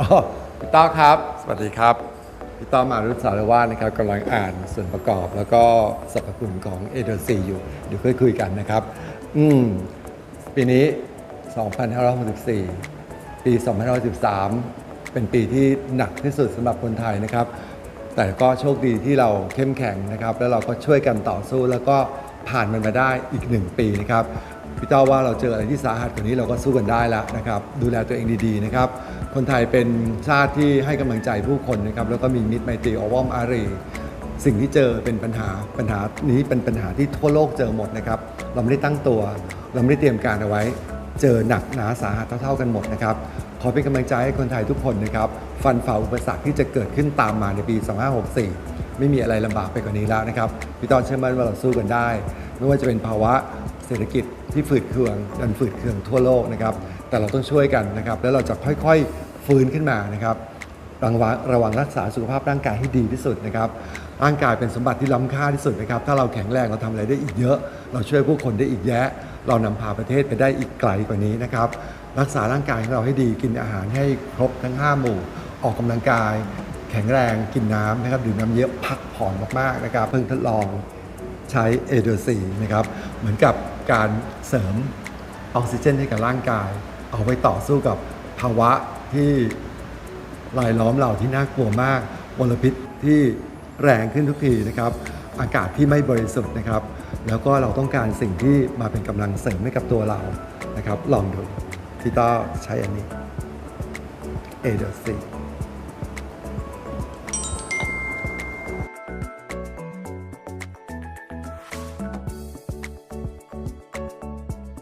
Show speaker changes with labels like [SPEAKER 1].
[SPEAKER 1] อ๋อพี่ต้อครับ สวัสดีครับ พี่ต้อมารุษสารวาสนะครับกำลังอ่านส่วนประกอบแล้วก็สรรพคุณของเอเดอร์ซีอยู่ เดี๋ยวค่อยคุยกันนะครับ อืม ปีนี้ 2564 ปี 2513 เป็นปีที่หนักที่สุดสำหรับคนไทยนะครับ แต่ก็โชคดีที่เราเข้มแข็งนะครับ แล้วเราก็ช่วยกันต่อสู้แล้วก็ผ่านมันมาได้อีกหนึ่งปีนะครับพี่เจ้าว่าเราเจออะไรที่สาหัสกว่านี้เราก็สู้กันได้แล้วนะครับ ดูแลตัวเองดีๆนะครับ คนไทยเป็นชาติที่ให้กำลังใจผู้คนนะครับแล้วก็มีมิตรไมตรีอวอมอารี สิ่งที่เจอเป็นปัญหาปัญหานี้เป็นปัญหาที่ทั่วโลกเจอหมดนะครับเราไม่ได้ตั้งตัว เราไม่ได้เตรียมการเอาไว้ เจอหนักหนาสาหัสเท่าๆกันหมดนะครับขอเป็นกำลังใจให้คนไทยทุกคนนะครับฟันฝ่าอุปสรรคที่จะเกิดขึ้นตามมาในปี 2564 ไม่มีอะไรลำบากไปกว่านี้แล้วนะครับพี่ตอนเชื่อมั่นว่าเราสู้กันได้ ไม่ว่าจะเป็นภาวะเศรษฐกิจที่ฝืดเคืองดันฝืดเคืองทั่วโลกนะครับแต่เราต้องช่วยกันนะครับ แล้วเราจะค่อยๆ ฟื้นขึ้นมานะครับระวังระวังรักษาสุขภาพร่างกายให้ดีที่สุดนะครับ ร่างกายเป็นสมบัติที่ล้ำค่าที่สุดนะครับ ถ้าเราแข็งแรงเราทำอะไรได้อีกเยอะ เราช่วยผู้คนได้อีกแยะ เรานำพาประเทศไปได้อีกไกลกว่านี้นะครับ รักษาร่างกายของเราให้ดีกินอาหารให้ครบทั้ง 5 หมู่ ออกกำลังกาย แข็งแรงกินน้ำนะครับดื่มน้ำเยอะพักผ่อนมากๆนะครับเพิ่งทดลองใช้เอเดอร์ซีนะครับเหมือนกับการเสริมออกซิเจนให้กับร่างกาย เอาไว้ต่อสู้กับภาวะ ที่รายล้อมเราที่น่ากลัวมากมลพิษที่แรงขึ้นทุกทีนะครับ อากาศที่ไม่บริสุทธิ์นะครับ แล้วก็เราต้องการสิ่งที่มาเป็นกำลังเสริมให้กับตัวเรานะครับ ลองดูที่ต้อใช้อันนี้ A เดอร์ซี